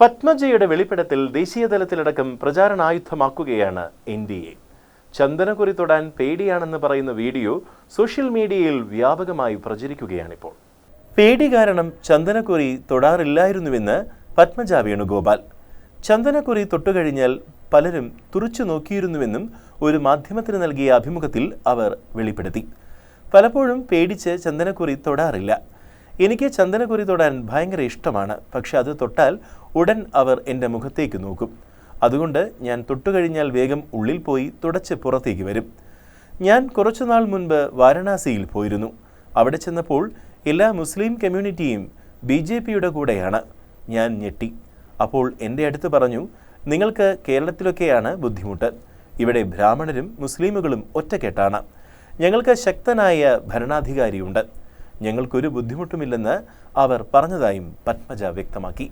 പത്മജയുടെ വെളിപ്പെടുത്തൽ ദേശീയതലത്തിലടക്കം പ്രചാരണായുധമാക്കുകയാണ് എൻ ഡി എ. ചന്ദനക്കുറി തൊടാൻ പേടിയാണെന്ന് പറയുന്ന വീഡിയോ സോഷ്യൽ മീഡിയയിൽ വ്യാപകമായി പ്രചരിക്കുകയാണിപ്പോൾ. പേടി കാരണം ചന്ദനക്കുറി തൊടാറില്ലായിരുന്നുവെന്ന് പത്മജ വേണുഗോപാൽ. ചന്ദനക്കുറി തൊട്ടുകഴിഞ്ഞാൽ പലരും തുറച്ചു നോക്കിയിരുന്നുവെന്നും ഒരു മാധ്യമത്തിന് നൽകിയ അഭിമുഖത്തിൽ അവർ വെളിപ്പെടുത്തി. പലപ്പോഴും പേടിച്ച് ചന്ദനക്കുറി തൊടാറില്ല. എനിക്ക് ചന്ദനക്കുരി തൊടാൻ ഭയങ്കര ഇഷ്ടമാണ്. പക്ഷെ അത് തൊട്ടാൽ ഉടൻ അവർ എന്റെ മുഖത്തേക്ക് നോക്കും. അതുകൊണ്ട് ഞാൻ തൊട്ടുകഴിഞ്ഞാൽ വേഗം ഉള്ളിൽ പോയി തുടച്ച് പുറത്തേക്ക് വരും. ഞാൻ കുറച്ചുനാൾ മുൻപ് വാരണാസിയിൽ പോയിരുന്നു. അവിടെ ചെന്നപ്പോൾ എല്ലാ മുസ്ലിം കമ്മ്യൂണിറ്റിയും ബി ജെ പിയുടെ കൂടെയാണ്. ഞാൻ ഞെട്ടി. അപ്പോൾ എന്റെ അടുത്ത് പറഞ്ഞു നിങ്ങൾക്ക് കേരളത്തിലൊക്കെയാണ് ബുദ്ധിമുട്ട്. ഇവിടെ ബ്രാഹ്മണരും മുസ്ലിമുകളും ഒറ്റക്കെട്ടാണ്. ഞങ്ങൾക്ക് ശക്തനായ ഭരണാധികാരിയുണ്ട്. ഞങ്ങൾക്കൊരു ബുദ്ധിമുട്ടുമില്ലെന്ന് അവർ പറഞ്ഞതായും പത്മജ വ്യക്തമാക്കി.